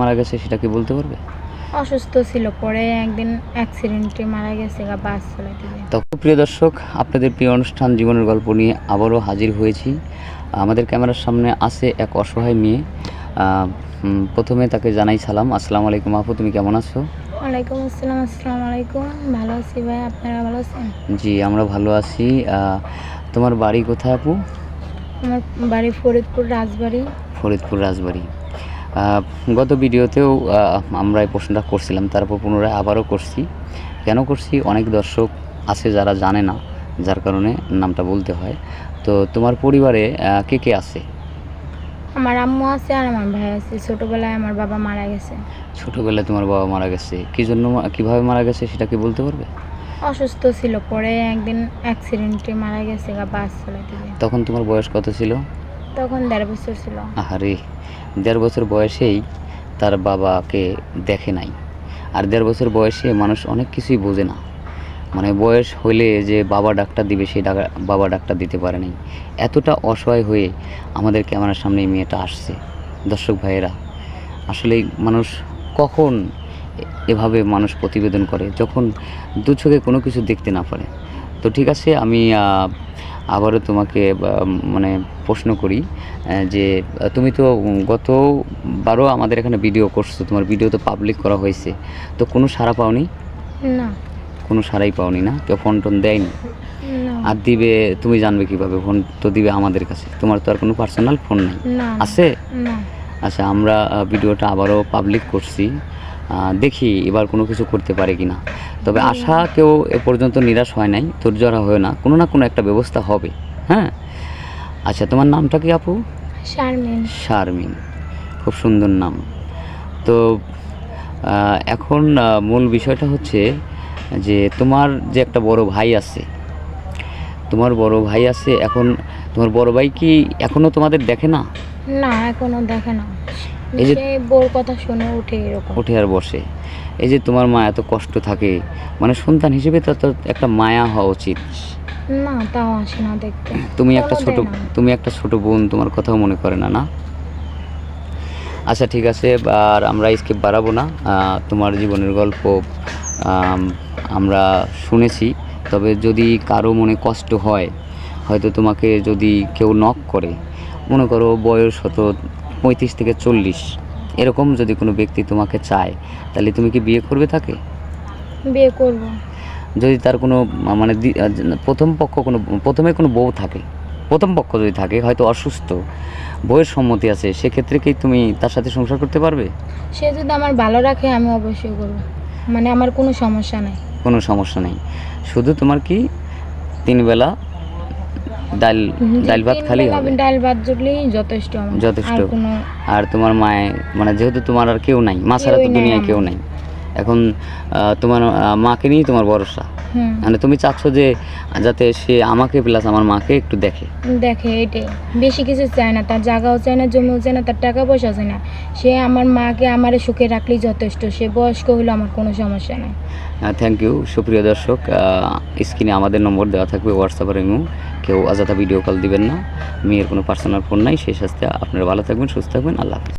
মারা গেছে সেটা কি বলতে পারবে? অসুস্থ ছিল পরে একদিন অ্যাক্সিডেন্টে মারা গেছে বাস চালাতে গিয়ে তো প্রিয় দর্শক আপনাদের প্রিয় অনুষ্ঠান জীবনের গল্প নিয়ে আবারও হাজির হয়েছি। আমাদের ক্যামেরার সামনে আছে এক অসহায় মেয়ে। প্রথমে তাকে জানাই সালাম। আসসালামু আলাইকুম আপু তুমি কেমন আছো? ওয়ালাইকুম আসসালাম আসসালামু আলাইকুম। ভালো আছি ভাই আপনারা ভালো আছেন? জি আমরা ভালো আছি। তোমার বাড়ি কোথায় আপু? আমার বাড়ি ফরিদপুর রাজবাড়ি। ফরিদপুর রাজবাড়ি। গত ভিডিওতেও আমরা এই প্রশ্নটা করছিলাম তারপর পুনরায় আবারও করছি। কেন করছি? অনেক দর্শক আছে যারা জানে না যার কারণে নামটা বলতে হয়। তো তোমার পরিবারে কে কে আছে? আমার আম্মু আছে আর আমার ভাই আছে। ছোটবেলায় আমার বাবা মারা গেছে। ছোটোবেলায় তোমার বাবা মারা গেছে। কী জন্য কীভাবে মারা গেছে সেটা কি বলতে পারবে? অসুস্থ ছিল পরে একদিন অ্যাক্সিডেন্টে মারা গেছে বাস চালাতে তখন তোমার বয়স কত ছিল? তখন দেড় বছর ছিল। আহারে, দেড় বছর বয়সেই তার বাবাকে দেখে নাই। আর দেড় বছর বয়সে মানুষ অনেক কিছুই বোঝে না। মানে বয়স হলে যে বাবা ডাক্তার দিবে, সেই বাবা ডাক্তার দিতে পারে নাই। এতটা অসহায় হয়ে আমাদের ক্যামেরার সামনে এই মেয়েটা আসছে। দর্শক ভাইয়েরা আসলে মানুষ কখন এভাবে মানুষ প্রতিবেদন করে, যখন দু চোখে কোনো কিছু দেখতে না পারে? তো ঠিক আছে আমি আবারও তোমাকে মানে প্রশ্ন করি যে তুমি তো গতবারও আমাদের এখানে ভিডিও করছ তোমার ভিডিও তো পাবলিক করা হয়েছে তো কোনো সাড়া পাওনি? না। কোনো সাড়াই পাওনি না? কেউ ফোন টোন দেয়নি? আর দিবে তুমি জানবে কীভাবে ফোন তো দিবে আমাদের কাছে তোমার তো আর কোনো পার্সোনাল ফোন নেই? আছে? আচ্ছা আমরা ভিডিওটা আবারও পাবলিক করছি দেখি এবার কোনো কিছু করতে পারে কি না তবে আশা কেউ এ পর্যন্ত নিরাশ হয় নাই ধৈর্যরা হয় না। কোনো না কোনো একটা ব্যবস্থা হবে হ্যাঁ? আচ্ছা তোমার নামটা কি আপু? শারমিন। শারমিন। খুব সুন্দর নাম। তো এখন মূল বিষয়টা হচ্ছে যে তোমার যে একটা বড় ভাই আছে তোমার বড় ভাই আছে এখন তোমার বড় ভাই কি এখনও তোমাদের দেখে না? না এখনও দেখে না। এই যে- বোর কথা শুনে উঠে এরকম। উঠে আর বসে। এই যে তোমার মা এত কষ্ট থাকে মানে সন্তান হিসেবে তো তো একটা মায়া হওয়া উচিত। না তাও আসে না দেখতে। তুমি একটা ছোট তুমি একটা ছোট বোন তোমার কথাও মনে করে না না? আচ্ছা ঠিক আছে আর আমরা স্কেপ বাড়াবো না। তোমার জীবনের গল্প আমরা শুনেছি। তবে যদি কারও মনে কষ্ট হয় হয়তো তোমাকে যদি কেউ নক করে মনে করো বয়স হতো পঁয়ত্রিশ থেকে চল্লিশ এরকম যদি কোনো ব্যক্তি তোমাকে চায় তাহলে তুমি কি বিয়ে করবে তাকে? বিয়ে করব। যদি তার কোনো মানে প্রথম পক্ষ কোনো প্রথমে কোনো বউ থাকে প্রথম পক্ষ যদি থাকে হয়তো অসুস্থ বউয়ের সম্মতি আছে সেক্ষেত্রে কি তুমি তার সাথে সংসার করতে পারবে? সে যদি আমার ভালো রাখে আমি অবশ্যই করব। মানে আমার কোনো সমস্যা নাই। কোনো সমস্যা নেই। শুধু তোমার কি তিন বেলা ডাল ডাল ভাত খালি হবে। ডাল ভাত জুটলেই যথেষ্ট যথেষ্ট। আর তোমার মায়ে মানে যেহেতু তোমার আর কেউ নাই মা ছাড়া তো দুনিয়ায় কেউ নাই। এখন তোমার মাকে নিয়েই তোমার ভরসা। মানে তুমি চাচ্ছ যে যাতে সে আমাকে প্লাস আমার মাকে একটু দেখে। দেখে এটাই। বেশি কিছু চায় না তার জায়গাও চায় না জমিও চায় না তার টাকা পয়সাও চায় না। সে আমার মাকে আমারে সুখে রাখলেই যথেষ্ট। সে বয়স্ক হলে আমার কোনো সমস্যা নাই। থ্যাংক ইউ সুপ্রিয় দর্শক স্ক্রিনে আমাদের নম্বর দেওয়া থাকবে হোয়াটসঅ্যাপ আর ইমো কেউ অযথা ভিডিও কল দিবেন না। মেয়ের কোনো পার্সোনাল ফোন নাই। সেই সাথে আপনারা ভালো থাকবেন সুস্থ থাকবেন। আল্লাহ হাফিজ।